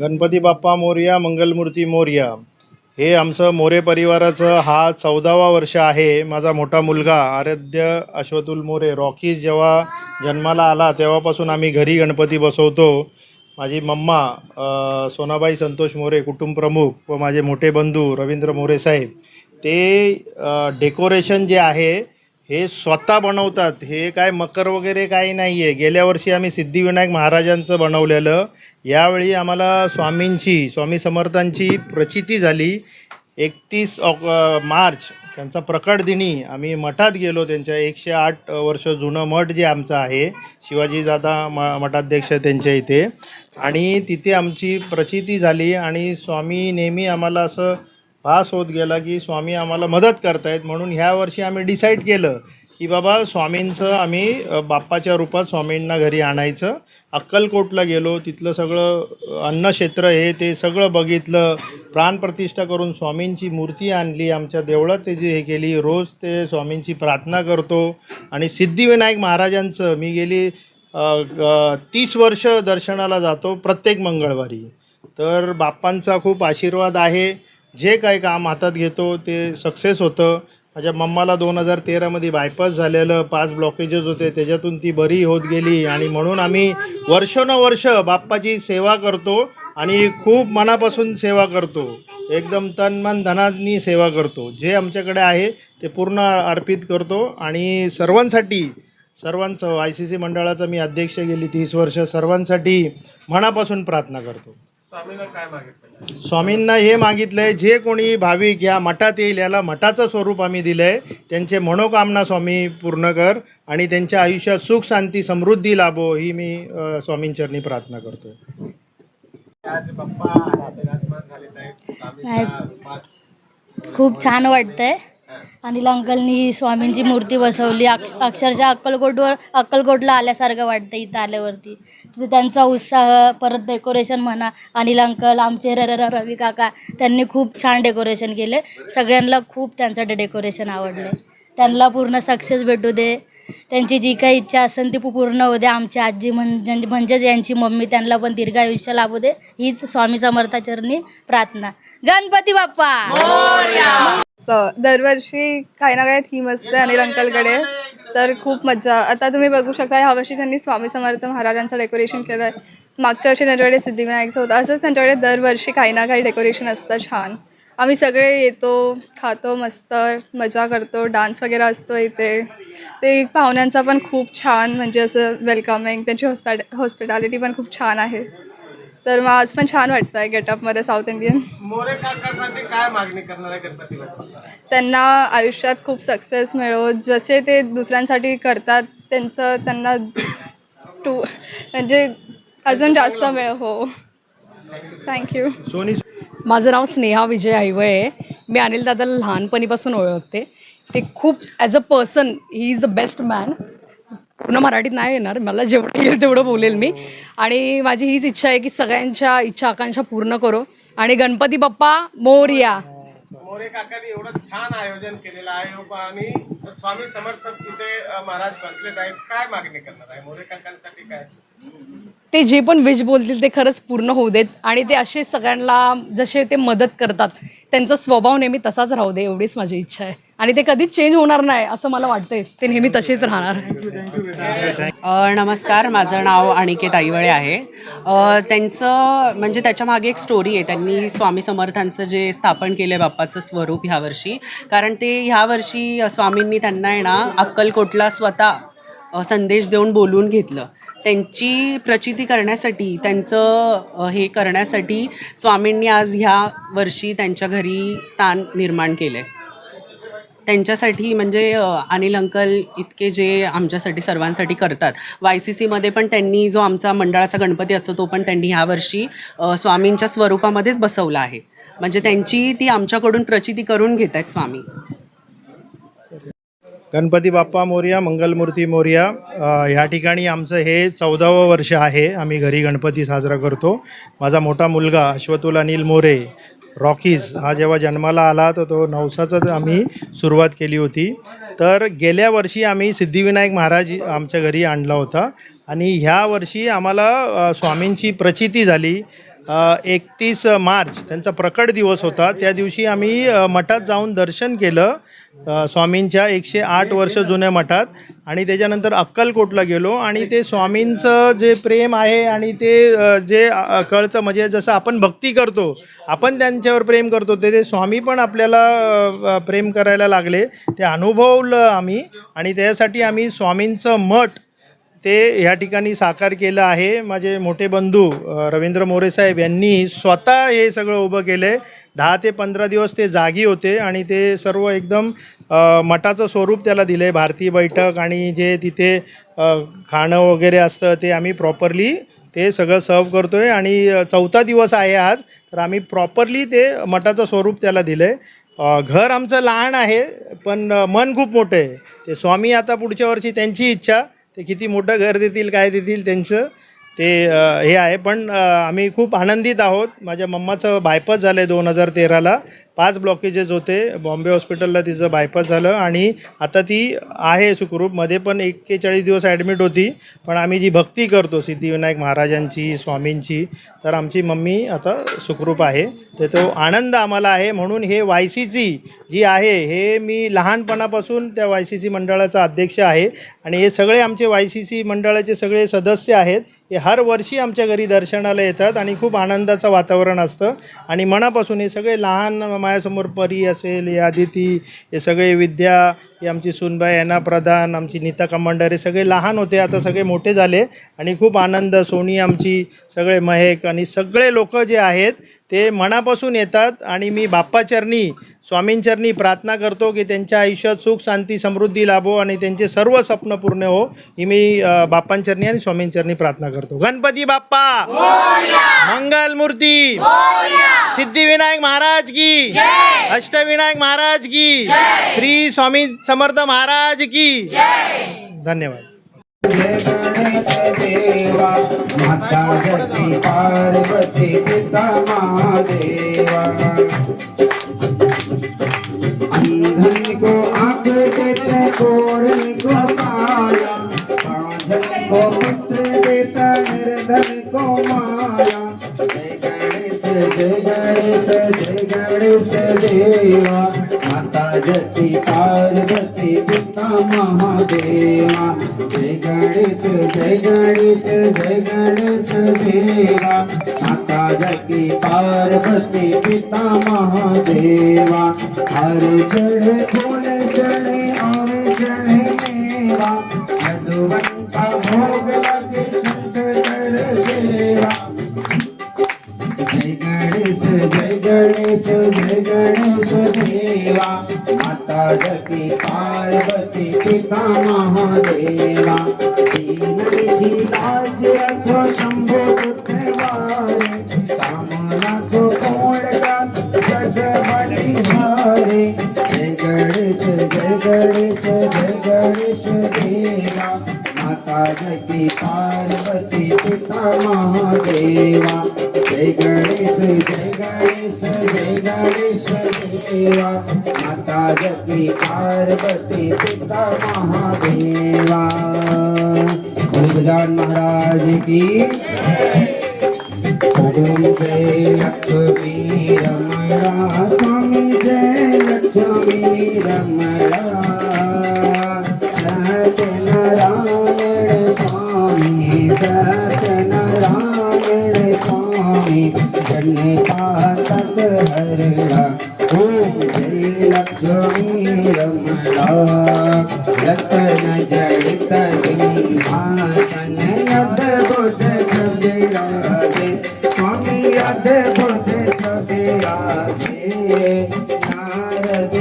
गणपती बाप्पा मोरया मंगलमूर्ती मोरया. हे आमचं मोरे परिवाराचं हा चौदावा वर्ष आहे. माझा मोठा मुलगा आराध्य अश्वतुल मोरे रॉकीज जेव्हा जन्माला आला तेव्हापासून आम्ही घरी गणपती बसवतो. माझी मम्मा सोनाबाई संतोष मोरे कुटुंबप्रमुख व माझे मोठे बंधू रवींद्र मोरे साहेब. ते डेकोरेशन जे आहे हे स्वतः बनवतात. हे काय मकर वगैरे काही नाही आहे गेल्या वर्षी आम्ही सिद्धिविनायक महाराजांचं बनवलेलं. यावेळी आम्हाला स्वामींची स्वामी समर्थांची प्रचिती झाली. एकतीस ऑक मार्च त्यांचा प्रकट दिनी आम्ही मठात गेलो. त्यांच्या एकशे आठ वर्ष जुनं मठ जे आमचं आहे शिवाजी दादा म मठाध्यक्ष त्यांच्या इथे. आणि तिथे आमची प्रचिती झाली आणि स्वामी नेहमी आम्हाला असं भास होत गेला की स्वामी आम्हाला मदत करतायत म्हणून ह्या वर्षी आम्ही डिसाईड केलं की बाबा स्वामींचं आम्ही बाप्पाच्या रूपात स्वामींना घरी आणायचं. अक्कलकोटला गेलो तिथलं सगळं अन्नक्षेत्र हे ते सगळं बघितलं. प्राणप्रतिष्ठा करून स्वामींची मूर्ती आणली आमच्या देवळात त्याची हे केली रोज ते स्वामींची प्रार्थना करतो. आणि सिद्धिविनायक महाराजांचं मी गेली तीस वर्ष दर्शनाला जातो प्रत्येक मंगळवारी. तर बाप्पांचा खूप आशीर्वाद आहे. जे काही काम हातात घेतो ते सक्सेस होतं. माझ्या मम्माला दोन हजार तेरामध्ये बायपास झालेलं पाच ब्लॉकेजेस होते त्याच्यातून ती बरी होत गेली. आणि म्हणून आम्ही वर्षानुवर्ष बाप्पाची सेवा करतो आणि खूप मनापासून सेवा करतो. एकदम तन मन धनानी सेवा करतो. जे आमच्याकडे आहे ते पूर्ण अर्पित करतो. आणि सर्वांसाठी सर्वांचं आय सी सी मंडळाचा मी अध्यक्ष गेली तीस वर्ष सर्वांसाठी मनापासून प्रार्थना करतो. स्वामींना हे मागितलं आहे जे कोणी भाविक या मठात येईल याला मठाचं स्वरूप आम्ही दिलं आहे त्यांचे मनोकामना स्वामी पूर्ण कर आणि त्यांच्या आयुष्यात सुख शांती समृद्धी लाभो ही मी अ, स्वामींचरणी प्रार्थना करतो खूप छान वाटतंय. आणि अंकलनी स्वामींची मूर्ती बसवली. अक्ष अक्षरशः अक्कलकोटवर अक्कलकोटला आल्यासारखं वाटतं इथं आल्यावरती. तिथे त्यांचा उत्साह परत डेकोरेशन म्हणा अनिल अंकल आमचे र र- रवी काका त्यांनी खूप छान डेकोरेशन केले. सगळ्यांना खूप त्यांचं डे डेकोरेशन आवडले. त्यांना पूर्ण सक्सेस भेटू दे. त्यांची जी काही इच्छा असेल ती पूर्ण होऊ दे. आमची आजी म्हणजे म्हणजेच यांची मम्मी त्यांना पण दीर्घ आयुष्य लाभू दे. हीच स्वामी समर्थाचरणी प्रार्थना. गणपती बाप्पा! असतं. दरवर्षी काही ना काही थीम असते अनिल अंकलकडे. तर खूप मजा आता तुम्ही बघू शकता ह्या वर्षी त्यांनी स्वामी समर्थ महाराजांचं डेकोरेशन केलं आहे मागच्या वर्षी त्यांच्याकडे सिद्धिविनायकचं होतं असंच त्यांच्याकडे दरवर्षी काही ना काही डेकोरेशन असतं छान. आम्ही सगळे येतो खातो मस्त मजा करतो डान्स वगैरे असतो इथे. ते पाहुण्यांचा पण खूप छान म्हणजे असं वेलकमिंग त्यांची हॉस्पॅट हॉस्पिटॅलिटी पण खूप छान आहे. तर मग आज पण छान वाटतं आहे गेटअपमध्ये साऊथ इंडियन मोरे काकासाठी काय मागणी करणार आहे गणपती त्यांना आयुष्यात खूप सक्सेस मिळो. जसे ते दुसऱ्यांसाठी करतात त्यांचं त्यांना टू म्हणजे अजून जास्त मिळो हो. थँक्यू सोनी माझं नाव स्नेहा विजय आईवळे आहे. मी अनिल दादाला लहानपणीपासून ओळखते. ते खूप as a person he is the best man पूर्ण मराठीत नाही येणार. मला जेवढं येईल तेवढं बोलेल मी. आणि माझी हीच इच्छा आहे की सगळ्यांच्या इच्छा आकांक्षा पूर्ण करो. आणि गणपती बाप्पा मोरया. मोरे काकांनी एवढं छान आयोजन केलेलं आहे. आणि स्वामी समर्थ तिथे महाराज बसलेत आहेत. काय मागणी करणार आहे? मोरे काकांसाठी काय? ते जे पण विश बोलतील ते खरंच पूर्ण होऊ देत. आणि ते असे सगळ्यांना जसे ते मदत करतात त्यांचा स्वभाव नेहमी तसाच राहू दे एवढीच माझी इच्छा आहे. आणि ते कधीच चेंज होणार नाही असं मला वाटतंय. ते नेहमी तसेच राहणार. नमस्कार माझं नाव अनिकेत आईवळे आहे. त्यांचं म्हणजे त्याच्यामागे एक स्टोरी आहे. त्यांनी स्वामी समर्थांचं जे स्थापन केलं आहे बाप्पाचं स्वरूप ह्यावर्षी कारण ते ह्यावर्षी स्वामींनी त्यांना आहे ना अक्कलकोटला स्वतः संदेश देऊन बोलून घेतलं. त्यांची प्रचिती करण्यासाठी त्यांचं हे करण्यासाठी स्वामींनी आज ह्या वर्षी त्यांच्या घरी स्थान निर्माण केलं आहे त्यांच्यासाठी म्हणजे अनिल अंकल इतके जे आमच्यासाठी सर्वांसाठी करतात. वाय सी सीमध्ये पण त्यांनी जो आमचा मंडळाचा गणपती असतो तो पण त्यांनी ह्यावर्षी स्वामींच्या स्वरूपामध्येच बसवला आहे. म्हणजे त्यांची ती आमच्याकडून प्रचिती करून घेत आहेत स्वामी. गणपती बाप्पा मोर्या मंगलमूर्ती मोर्या ह्या ठिकाणी आमचं हे चौदावं वर्ष आहे. आम्ही घरी गणपती साजरा करतो. माझा मोठा मुलगा अश्वतुल अनिल मोरे रॉकीज हा जेव्हा जन्माला आला तर तो नवसाचं आम्ही सुरुवात केली होती. तर गेल्या वर्षी आम्ही सिद्धिविनायक महाराज आमच्या घरी आणला होता. आणि ह्या वर्षी आम्हाला स्वामींची प्रचिती झाली. एकतीस मार्च त्यांचा प्रकट दिवस होता. त्या दिवशी आम्ही मठात जाऊन दर्शन केलं. स्वामींच्या एकशे आठ वर्ष जुन्या मठात आणि त्याच्यानंतर अक्कलकोटला गेलो आणि ते स्वामींचं जे प्रेम आहे आणि ते जे कळतं म्हणजे जसं आपण भक्ती करतो आपण त्यांच्यावर प्रेम करतो ते ते स्वामी पण आपल्याला प्रेम करायला लागले. ते अनुभवलं आम्ही आणि त्यासाठी आम्ही स्वामींचं मठ ते ह्या ठिकाणी साकार केलं आहे. माझे मोठे बंधू रवींद्र मोरे साहेब यांनी स्वतः हे सगळं उभं केलं आहे दहा ते पंधरा दिवस ते जागी होते आणि ते सर्व एकदम मठाचं स्वरूप त्याला दिलं आहे भारतीय बैठक आणि जे तिथे खाणं वगैरे असतं ते आम्ही प्रॉपरली ते सगळं सर्व करतो आहे आणि चौथा दिवस आहे आज तर आम्ही प्रॉपरली ते मठाचं स्वरूप त्याला दिलं आहे घर आमचं लहान आहे पण मन खूप मोठं आहे. ते स्वामी आता पुढच्या वर्षी त्यांची इच्छा ते किती मोठं घर देतील काय देतील त्यांचं. ते हे आहे. पण आम्ही खूप आनंदित आहोत. माझ्या मम्माचं बायपास झालं आहे दोन हजार तेराला. पाच ब्लॉकेजेस होते. बॉम्बे हॉस्पिटलला तिचं बायपास झालं. आणि आता ती आहे सुखरूपमध्ये पण एक्केचाळीस दिवस ॲडमिट होती. पण आम्ही जी भक्ती करतो सिद्धिविनायक महाराजांची स्वामींची तर आमची मम्मी आता सुखरूप आहे. तर तो आनंद आम्हाला आहे. म्हणून हे वाय सी सी जी आहे हे मी लहानपणापासून त्या वाय सी सी मंडळाचा अध्यक्ष आहे. आणि हे सगळे आमचे वाय सी सी मंडळाचे सगळे सदस्य आहेत. हे हर वर्षी आमच्या घरी दर्शनाला येतात आणि खूप आनंदाचं वातावरण असतं. आणि मनापासून हे सगळे लहान माझ्यासमोर परी असेल हे आदिती हे सगळे विद्या हे आमची सुनबाई यांना प्रधान आमची नीता कमांडर हे सगळे लहान होते आता सगळे मोठे झाले. आणि खूप आनंद सोनी आमची सगळे महेक आणि सगळे लोक जे आहेत ते मनापासून येतात आणि मी बाप्पाचरणी स्वामींचरणी प्रार्थना करतो की त्यांच्या आयुष्यात सुख शांती समृद्धी लाभो आणि त्यांचे सर्व स्वप्न पूर्ण हो ही मी बाप्पांचरणी आणि स्वामींचरणी प्रार्थना करतो. गणपती बाप्पा! मंगल मूर्ती! सिद्धिविनायक महाराज की! अष्टविनायक महाराज की! श्री स्वामी समर्थ महाराज की! धन्यवाद. देवा माता जगती पार्वती पिता महादेवा. देवा जय गणेश जय गणेश जय गणेश देवा. माता जगती पार्वती पिता महादेवा. हर चढ़े फूल चढ़े और चढ़े देवा पार्वती महादेवा दीन विधि शंभो हारे जय गणेश जय गणेश जय गणेश देवा माता पार्वती पिता महादेवा जय देवा माता जगती पार्वती पिता महादेवा। गजान महाराज की ओम जय लक्ष्मी रमणा स्वामी जय लक्ष्मी रमणा सत्यनारायण स्वामी सत्यनारायण जगतरी आसन यद बुध छबे राधे स्वामी यद बुध छबे राधे नारद